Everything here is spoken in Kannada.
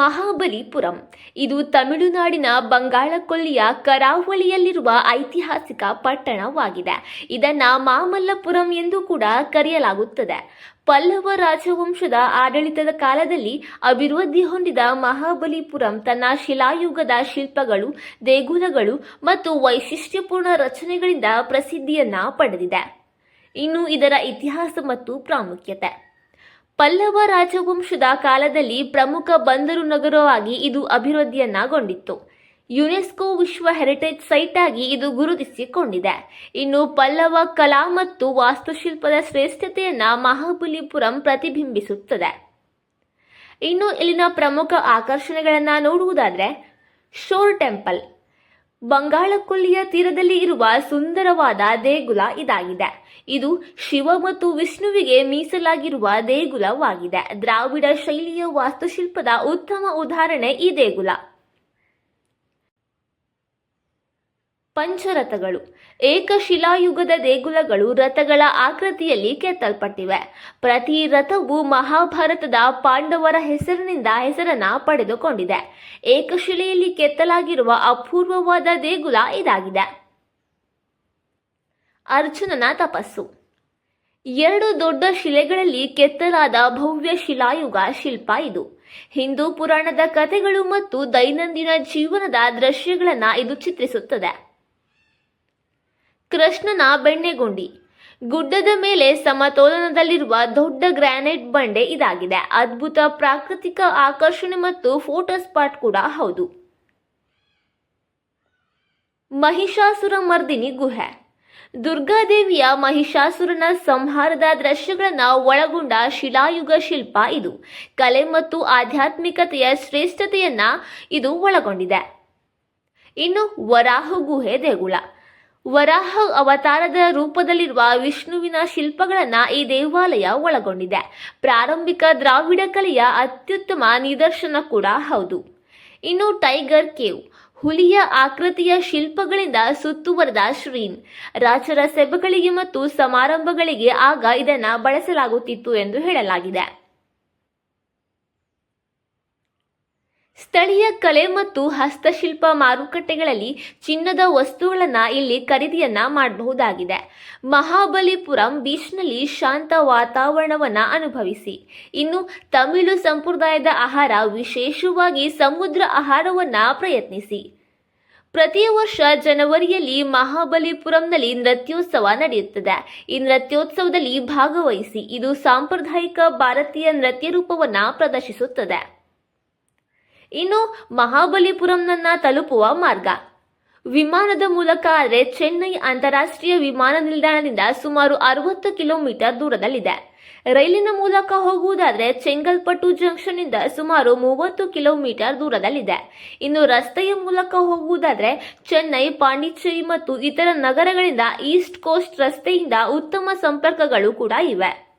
ಮಹಾಬಲಿಪುರಂ. ಇದು ತಮಿಳುನಾಡಿನ ಬಂಗಾಳಕೊಲ್ಲಿಯ ಕರಾವಳಿಯಲ್ಲಿರುವ ಐತಿಹಾಸಿಕ ಪಟ್ಟಣವಾಗಿದೆ. ಇದನ್ನು ಮಾಮಲ್ಲಪುರಂ ಎಂದು ಕೂಡ ಕರೆಯಲಾಗುತ್ತದೆ. ಪಲ್ಲವ ರಾಜವಂಶದ ಆಡಳಿತದ ಕಾಲದಲ್ಲಿ ಅಭಿವೃದ್ಧಿ ಹೊಂದಿದ ಮಹಾಬಲಿಪುರಂ ತನ್ನ ಶಿಲಾಯುಗದ ಶಿಲ್ಪಗಳು, ದೇಗುಲಗಳು ಮತ್ತು ವೈಶಿಷ್ಟ್ಯಪೂರ್ಣ ರಚನೆಗಳಿಂದ ಪ್ರಸಿದ್ಧಿಯನ್ನ ಪಡೆದಿದೆ. ಇನ್ನು ಇದರ ಇತಿಹಾಸ ಮತ್ತು ಪ್ರಾಮುಖ್ಯತೆ. ಪಲ್ಲವ ರಾಜವಂಶದ ಕಾಲದಲ್ಲಿ ಪ್ರಮುಖ ಬಂದರು ನಗರವಾಗಿ ಇದು ಅಭಿವೃದ್ಧಿಯನ್ನಗೊಂಡಿತ್ತು. ಯುನೆಸ್ಕೋ ವಿಶ್ವ ಹೆರಿಟೇಜ್ ಸೈಟ್ ಆಗಿ ಇದು ಗುರುತಿಸಿಕೊಂಡಿದೆ. ಇನ್ನು ಪಲ್ಲವ ಕಲಾ ಮತ್ತು ವಾಸ್ತುಶಿಲ್ಪದ ಶ್ರೇಷ್ಠತೆಯನ್ನ ಮಹಾಬಲಿಪುರಂ ಪ್ರತಿಬಿಂಬಿಸುತ್ತದೆ. ಇನ್ನು ಇಲ್ಲಿನ ಪ್ರಮುಖ ಆಕರ್ಷಣೆಗಳನ್ನು ನೋಡುವುದಾದರೆ, ಶೋರ್ ಟೆಂಪಲ್. ಬಂಗಾಳಕೊಲ್ಲಿಯ ತೀರದಲ್ಲಿ ಇರುವ ಸುಂದರವಾದ ದೇಗುಲ ಇದಾಗಿದೆ. ಇದು ಶಿವ ಮತ್ತು ವಿಷ್ಣುವಿಗೆ ಮೀಸಲಾಗಿರುವ ದೇಗುಲವಾಗಿದೆ. ದ್ರಾವಿಡ ಶೈಲಿಯ ವಾಸ್ತುಶಿಲ್ಪದ ಉತ್ತಮ ಉದಾಹರಣೆ ಈ ದೇಗುಲ. ಪಂಚರಥಗಳು. ಏಕಶಿಲಾಯುಗದ ದೇಗುಲಗಳು ರಥಗಳ ಆಕೃತಿಯಲ್ಲಿ ಕೆತ್ತಲ್ಪಟ್ಟಿವೆ. ಪ್ರತಿ ರಥವು ಮಹಾಭಾರತದ ಪಾಂಡವರ ಹೆಸರಿನಿಂದ ಹೆಸರನ್ನ ಪಡೆದುಕೊಂಡಿದೆ. ಏಕಶಿಲೆಯಲ್ಲಿ ಕೆತ್ತಲಾಗಿರುವ ಅಪೂರ್ವವಾದ ದೇಗುಲ ಇದಾಗಿದೆ. ಅರ್ಜುನನ ತಪಸ್ಸು. ಎರಡು ದೊಡ್ಡ ಶಿಲೆಗಳಲ್ಲಿ ಕೆತ್ತಲಾದ ಭವ್ಯ ಶಿಲಾಯುಗ ಶಿಲ್ಪ ಇದು. ಹಿಂದೂ ಪುರಾಣದ ಕಥೆಗಳು ಮತ್ತು ದೈನಂದಿನ ಜೀವನದ ದೃಶ್ಯಗಳನ್ನು ಇದು ಚಿತ್ರಿಸುತ್ತದೆ. ಕೃಷ್ಣನ ಬೆಣ್ಣೆಗುಂಡಿ. ಗುಡ್ಡದ ಮೇಲೆ ಸಮತೋಲನದಲ್ಲಿರುವ ದೊಡ್ಡ ಗ್ರಾನೈಟ್ ಬಂಡೆ ಇದಾಗಿದೆ. ಅದ್ಭುತ ಪ್ರಾಕೃತಿಕ ಆಕರ್ಷಣೆ ಮತ್ತು ಫೋಟೋ ಸ್ಪಾಟ್ ಕೂಡ ಹೌದು. ಮಹಿಷಾಸುರ ಮರ್ದಿನಿ ಗುಹೆ. ದುರ್ಗಾದೇವಿಯ ಮಹಿಷಾಸುರನ ಸಂಹಾರದ ದೃಶ್ಯಗಳನ್ನು ಒಳಗೊಂಡ ಶಿಲಾಯುಗ ಶಿಲ್ಪ ಇದು. ಕಲೆ ಮತ್ತು ಆಧ್ಯಾತ್ಮಿಕತೆಯ ಶ್ರೇಷ್ಠತೆಯನ್ನ ಇದು ಒಳಗೊಂಡಿದೆ. ಇನ್ನು ವರಾಹ ಗುಹೆ ದೇಗುಲ. ವರಾಹ ಅವತಾರದ ರೂಪದಲ್ಲಿರುವ ವಿಷ್ಣುವಿನ ಶಿಲ್ಪಗಳನ್ನ ಈ ದೇವಾಲಯ ಒಳಗೊಂಡಿದೆ. ಪ್ರಾರಂಭಿಕ ದ್ರಾವಿಡ ಕಲೆಯ ಅತ್ಯುತ್ತಮ ನಿದರ್ಶನ ಕೂಡ ಹೌದು. ಇನ್ನು ಟೈಗರ್ ಕೇವ್, ಹುಲಿಯ ಆಕೃತಿಯ ಶಿಲ್ಪಗಳಿಂದ ಸುತ್ತುವರೆದ ಶ್ರೀನ್, ರಾಜರ ಸೆಬಗಳಿಗೆ ಮತ್ತು ಸಮಾರಂಭಗಳಿಗೆ ಆಗ ಇದನ್ನು ಬಳಸಲಾಗುತ್ತಿತ್ತು ಎಂದು ಹೇಳಲಾಗಿದೆ. ಸ್ಥಳೀಯ ಕಲೆ ಮತ್ತು ಹಸ್ತಶಿಲ್ಪ ಮಾರುಕಟ್ಟೆಗಳಲ್ಲಿ ಚಿನ್ನದ ವಸ್ತುಗಳನ್ನು ಇಲ್ಲಿ ಖರೀದಿಯನ್ನ ಮಾಡಬಹುದಾಗಿದೆ. ಮಹಾಬಲಿಪುರಂ ಬೀಚ್ನಲ್ಲಿ ಶಾಂತ ವಾತಾವರಣವನ್ನ ಅನುಭವಿಸಿ. ಇನ್ನು ತಮಿಳು ಸಂಪ್ರದಾಯದ ಆಹಾರ ವಿಶೇಷವಾಗಿ ಸಮುದ್ರ ಆಹಾರವನ್ನ ಪ್ರಯತ್ನಿಸಿ. ಪ್ರತಿ ವರ್ಷ ಜನವರಿಯಲ್ಲಿ ಮಹಾಬಲಿಪುರಂನಲ್ಲಿ ನೃತ್ಯೋತ್ಸವ ನಡೆಯುತ್ತದೆ. ಈ ನೃತ್ಯೋತ್ಸವದಲ್ಲಿ ಭಾಗವಹಿಸಿ ಇದು ಸಾಂಪ್ರದಾಯಿಕ ಭಾರತೀಯ ನೃತ್ಯ ರೂಪವನ್ನು ಪ್ರದರ್ಶಿಸುತ್ತದೆ. ಇನ್ನು ಮಹಾಬಲಿಪುರಂನನ್ನ ತಲುಪುವ ಮಾರ್ಗ. ವಿಮಾನದ ಮೂಲಕ ಆದರೆ ಚೆನ್ನೈ ಅಂತಾರಾಷ್ಟ್ರೀಯ ವಿಮಾನ ನಿಲ್ದಾಣದಿಂದ ಸುಮಾರು ಅರವತ್ತು ಕಿಲೋಮೀಟರ್ ದೂರದಲ್ಲಿದೆ. ರೈಲಿನ ಮೂಲಕ ಹೋಗುವುದಾದರೆ ಚೆಂಗಲ್ಪಟ್ಟು ಜಂಕ್ಷನ್ನಿಂದ ಸುಮಾರು ಮೂವತ್ತು ಕಿಲೋಮೀಟರ್ ದೂರದಲ್ಲಿದೆ. ಇನ್ನು ರಸ್ತೆಯ ಮೂಲಕ ಹೋಗುವುದಾದರೆ ಚೆನ್ನೈ, ಪಾಂಡಿಚೇರಿ ಮತ್ತು ಇತರ ನಗರಗಳಿಂದ ಈಸ್ಟ್ ಕೋಸ್ಟ್ ರಸ್ತೆಯಿಂದ ಉತ್ತಮ ಸಂಪರ್ಕಗಳು ಕೂಡ ಇವೆ.